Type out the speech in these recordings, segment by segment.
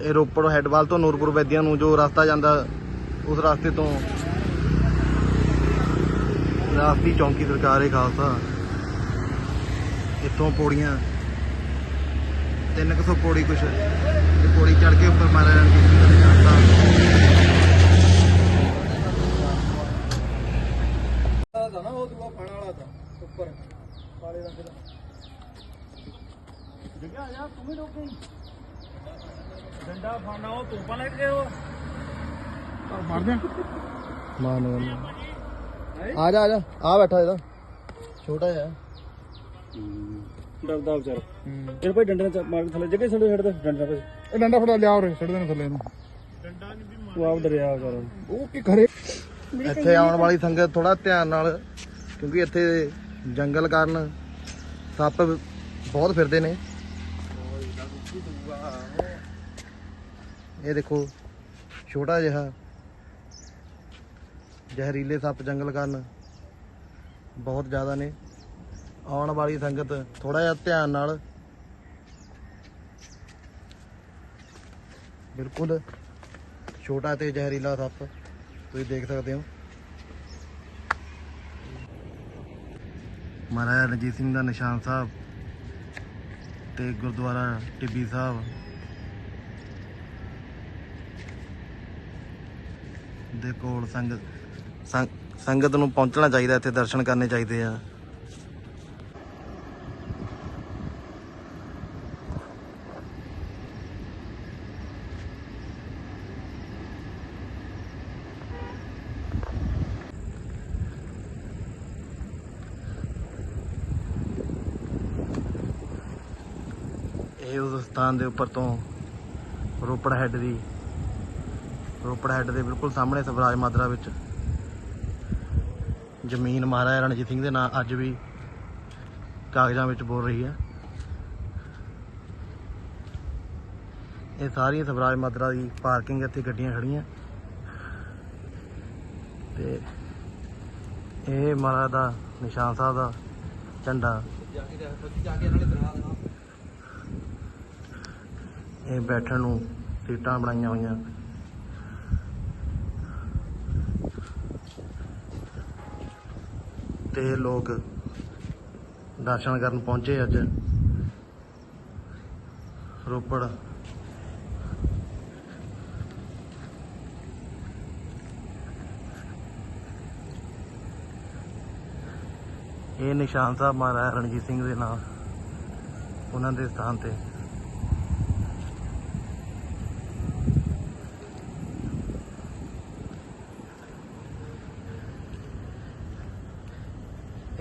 ਇਹ ਰੋਪੜ ਹੈਡਵਾਲ ਤੋਂ ਨੂਰਪੁਰ ਵੈਦੀਆਂ ਨੂੰ ਜੋ ਰਸਤਾ ਜਾਂਦਾ ਉਸ ਰਸਤੇ ਤੋਂ ਰਾਸਤੀ ਚੌਂਕੀ ਸਰਕਾਰ ਹੈ ਖਾਲਸਾ। ਇੱਥੋਂ ਪੌੜੀਆਂ 300 ਪੌੜੀ ਕੁਛ ਤੇ ਪੌੜੀ ਚੜ ਕੇ ਉੱਪਰ ਮਾਰਿਆ ਜਾਂਦਾ ਦਾ ਨਾ ਉਹ ਦੂਆ ਫਣ ਵਾਲਾ ਦਾ ਉੱਪਰ। ਕਾਲੇ ਰੰਗ ਦਾ। ਜਗਿਆ ਯਾਰ ਤੂੰ ਵੀ ਰੁਕ ਡੰਡਾ ਫਾਣਾ ਉਹ ਤੂੰ ਪਾ ਲੈ ਕੇ ਉਹ ਮਾਰ ਦਿਆਂ। ਮਾਨ ਆ ਜਾ ਆ ਜਾ। ਆ ਬੈਠਾ ਇਹਦਾ। ਛੋਟਾ ਜਿਹਾ। ਡਰਦਾ ਵਿਚਾਰ। ਇਹ ਭਾਈ ਡੰਡੇ ਨਾਲ ਮਾਰ ਕੇ ਥੱਲੇ ਜਗੇ ਛੱਡ ਛੱਡ ਦੇ ਡੰਡਾ ਭਾਈ। ਇਹ ਡੰਡਾ ਫੜਾ ਲਿਆ ਉਰੇ ਛੱਡ ਦੇਣਾ ਥੱਲੇ ਨੂੰ ਤੂੰ ਆਪ ਡਰਿਆ ਵਿਚਾਰਾ। ਉਹ ਕੀ ਕਰੇ? ਇੱਥੇ ਆਉਣ ਵਾਲੀ ਸੰਗਤ ਥੋੜਾ ਧਿਆਨ ਨਾਲ ਕਿਉਂਕਿ ਇੱਥੇ ਜੰਗਲ ਕਾਰਨ ਸੱਪ ਬਹੁਤ ਫਿਰਦੇ ਨੇ। ਇਹ ਦੇਖੋ, ਛੋਟਾ ਜਿਹਾ ਜ਼ਹਿਰੀਲੇ ਸੱਪ ਜੰਗਲ ਕਰਨ ਬਹੁਤ ਜ਼ਿਆਦਾ ਨੇ। ਆਉਣ ਵਾਲੀ ਸੰਗਤ ਥੋੜਾ ਜਿਹਾ ਧਿਆਨ ਨਾਲ ਬਿਲਕੁਲ ਛੋਟਾ ਤੇ ਜ਼ਹਿਰੀਲਾ ਸੱਪ ਤੁਸੀਂ ਦੇਖ ਸਕਦੇ ਹੋ। ਮਹਾਰਾਜਾ ਰਣਜੀਤ ਸਿੰਘ ਦਾ ਨਿਸ਼ਾਨ ਸਾਹਿਬ ਤੇ ਗੁਰਦੁਆਰਾ ਟਿੱਬੀ ਸਾਹਿਬ ਦੇ ਕੋਲ ਸੰਗਤ ਸੰਗਤ ਨੂੰ ਪਹੁੰਚਣਾ ਚਾਹੀਦਾ, ਇੱਥੇ ਦਰਸ਼ਨ ਕਰਨੇ ਚਾਹੀਦੇ ਆ। ਇਹ ਉਸ ਸਥਾਨ ਦੇ ਉੱਪਰ ਤੋਂ ਰੋਪੜ ਹੈੱਡ ਦੀ ਰੋਪੜ ਹੈੱਡ ਦੇ ਬਿਲਕੁਲ ਸਾਹਮਣੇ ਸਵਰਾਜ ਮਾਦਰਾ ਵਿੱਚ। ਜ਼ਮੀਨ ਮਹਾਰਾਜਾ ਰਣਜੀਤ ਸਿੰਘ ਦੇ ਨਾਂ ਅੱਜ ਵੀ ਕਾਗਜ਼ਾਂ ਵਿੱਚ ਬੋਲ ਰਹੀ ਹੈ। ਇਹ ਸਾਰੀ ਸਵਰਾਜ ਮਾਦਰਾ ਦੀ ਪਾਰਕਿੰਗ ਇੱਥੇ ਗੱਡੀਆਂ ਖੜੀਆਂ ਤੇ ਇਹ ਮਹਾਰਾਜ ਦਾ ਨਿਸ਼ਾਨ ਸਾਹਿਬ ਦਾ ਝੰਡਾ। ਇਹ ਬੈਠਣ ਨੂੰ ਸੀਟਾਂ ਬਣਾਈਆਂ ਹੋਈਆਂ। ਤੇ ਲੋਕ ਦਰਸ਼ਨ ਕਰਨ ਪਹੁੰਚੇ ਅੱਜ। ਰੋਪੜ। ਇਹ ਨਿਸ਼ਾਨ ਸਾਹਿਬ ਮਹਾਰਾਜਾ ਰਣਜੀਤ ਸਿੰਘ ਦੇ ਨਾਲ ਉਹਨਾਂ ਦੇ ਸਥਾਨ ਤੇ।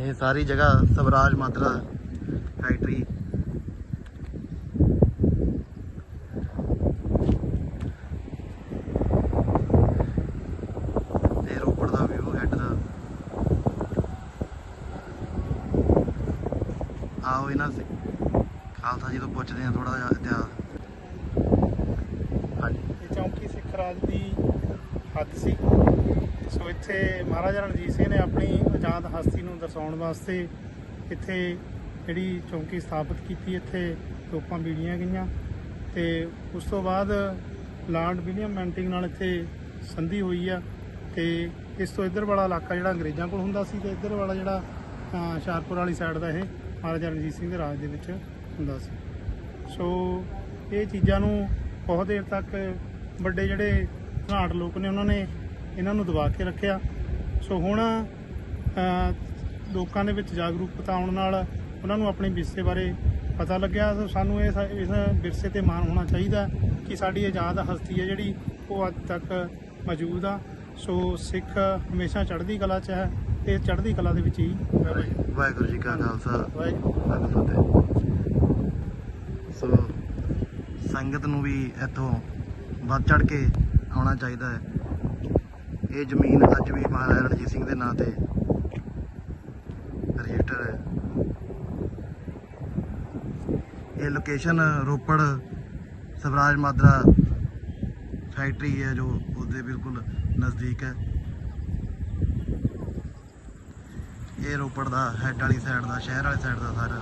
ਇਹ ਸਾਰੀ ਜਗ੍ਹਾ ਸਵਰਾਜ ਮਾਤਰਾ ਫੈਕਟਰੀ। ਤੇ ਰੋਪੜ ਦਾ ਵਿਊ ਹੈਡ ਦਾ। ਆਓ ਇਹਨਾਂ ਸੇ ਖਾਲਸਾ ਜੀ ਤੋਂ ਪੁੱਛਦੇ ਆ ਥੋੜਾ ਜਿਹਾ ਇਤਿਹਾਸ। ਹਾਂਜੀ। ਇਹ ਚੌਂਕੀ ਸਿੱਖ ਰਾਜ ਦੀ ਹੱਦ ਸੀ। ਸੋ ਇੱਥੇ ਮਹਾਰਾਜਾ ਰਣਜੀਤ ਸਿੰਘ ਨੇ ਆਪਣੀ ਆਜ਼ਾਦ ਹਸਤੀ ਨੂੰ ਦਰਸਾਉਣ ਵਾਸਤੇ ਇੱਥੇ ਜਿਹੜੀ ਚੌਂਕੀ ਸਥਾਪਿਤ ਕੀਤੀ ਇੱਥੇ ਤੋਪਾਂ ਬੀੜੀਆਂ ਗਈਆਂ ਤੇ ਉਸ ਤੋਂ ਬਾਅਦ ਲਾਰਡ ਵਿਲੀਅਮ ਮੈਂਟਿੰਗ ਨਾਲ ਇੱਥੇ ਸੰਧੀ ਹੋਈ ਆ ਤੇ ਇਸ ਤੋਂ ਇੱਧਰ ਵਾਲਾ ਇਲਾਕਾ ਜਿਹੜਾ ਅੰਗਰੇਜ਼ਾਂ ਕੋਲ ਹੁੰਦਾ ਸੀ ਤੇ ਇੱਧਰ ਵਾਲਾ ਜਿਹੜਾ ਅਹ, ਹੁਸ਼ਿਆਰਪੁਰ ਵਾਲੀ ਸਾਈਡ ਦਾ ਇਹ ਮਹਾਰਾਜਾ ਰਣਜੀਤ ਸਿੰਘ ਦੇ ਰਾਜ ਦੇ ਵਿੱਚ ਹੁੰਦਾ ਸੀ। ਸੋ ਇਹ ਚੀਜ਼ਾਂ ਨੂੰ ਬਹੁਤ ਦੇਰ ਤੱਕ ਵੱਡੇ ਜਿਹੜੇ ਘਾਟ ਲੋਕ ਨੇ ਉਹਨਾਂ ਨੇ ਇਹਨਾਂ ਨੂੰ ਦਬਾ ਕੇ ਰੱਖਿਆ। ਸੋ ਹੁਣ ਲੋਕਾਂ ਦੇ ਵਿੱਚ ਜਾਗਰੂਕਤਾ ਆਉਣ ਨਾਲ ਉਹਨਾਂ ਨੂੰ ਆਪਣੇ ਵਿਰਸੇ ਬਾਰੇ ਪਤਾ ਲੱਗਿਆ। ਸੋ ਸਾਨੂੰ ਇਸ ਇਸ ਵਿਰਸੇ ਤੇ ਮਾਣ ਹੋਣਾ ਚਾਹੀਦਾ ਕਿ ਸਾਡੀ ਆਜ਼ਾਦ ਹਸਤੀ ਹੈ ਜਿਹੜੀ ਉਹ ਅੱਜ ਤੱਕ ਮੌਜੂਦ ਆ। ਸੋ ਸਿੱਖ ਹਮੇਸ਼ਾ ਚੜ੍ਹਦੀ ਕਲਾ 'ਚ ਹੈ ਤੇ ਚੜ੍ਹਦੀ ਕਲਾ ਦੇ ਵਿੱਚ ਹੀ ਵਾਹਿਗੁਰੂ ਜੀ ਕਾ ਖਾਲਸਾ। ਵਾਹਿਗੁਰੂ। ਵਾਹਿਗੁਰੂ ਫਤਿਹ। ਸੋ ਸੰਗਤ ਨੂੰ ਵੀ ਇੱਥੋਂ ਵੱਧ ਚੜ ਕੇ ਆਉਣਾ ਚਾਹੀਦਾ ਹੈ। ਇਹ ਜ਼ਮੀਨ ਅੱਜ ਵੀ ਮਹਾਰਾਜਾ ਰਣਜੀਤ ਸਿੰਘ ਦੇ ਨਾਂ ਤੇ ਰਜਿਸਟਰ ਹੈ। ਇਹ ਲੋਕੇਸ਼ਨ ਰੋਪੜ ਸਵਰਾਜ ਮਾਦਰਾ ਫੈਕਟਰੀ ਹੈ ਜੋ ਉਹਦੇ ਬਿਲਕੁਲ ਨਜ਼ਦੀਕ ਹੈ। ਇਹ ਰੋਪੜ ਦਾ ਹੈੱਡ ਵਾਲੀ ਸਾਈਡ ਦਾ, ਸ਼ਹਿਰ ਵਾਲੀ ਸਾਈਡ ਦਾ ਸਾਰਾ।